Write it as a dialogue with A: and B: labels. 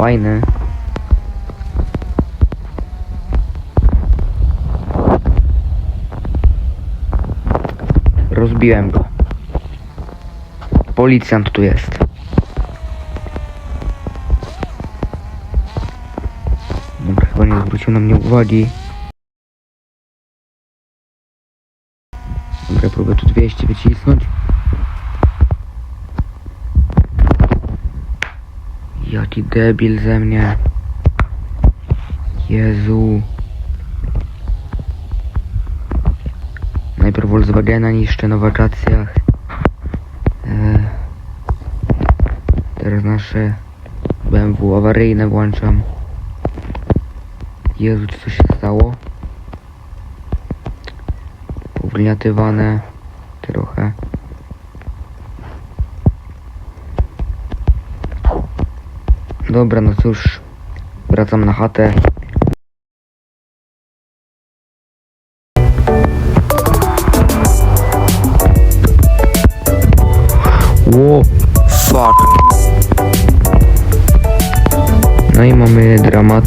A: fajny. Rozbiłem go. Policjant tu jest. Dobra, chyba nie zwrócił na mnie uwagi. Dobra, próbuję tu 200 wycisnąć. Jaki debil ze mnie. Jezu. Najpierw Volkswagena niszczę na wakacjach. E, teraz nasze BMW awaryjne włączam. Jezu, coś się stało? Powgniatywane trochę. Dobra, no cóż, wracam na chatę. Ło, fuck. No i mamy dramat.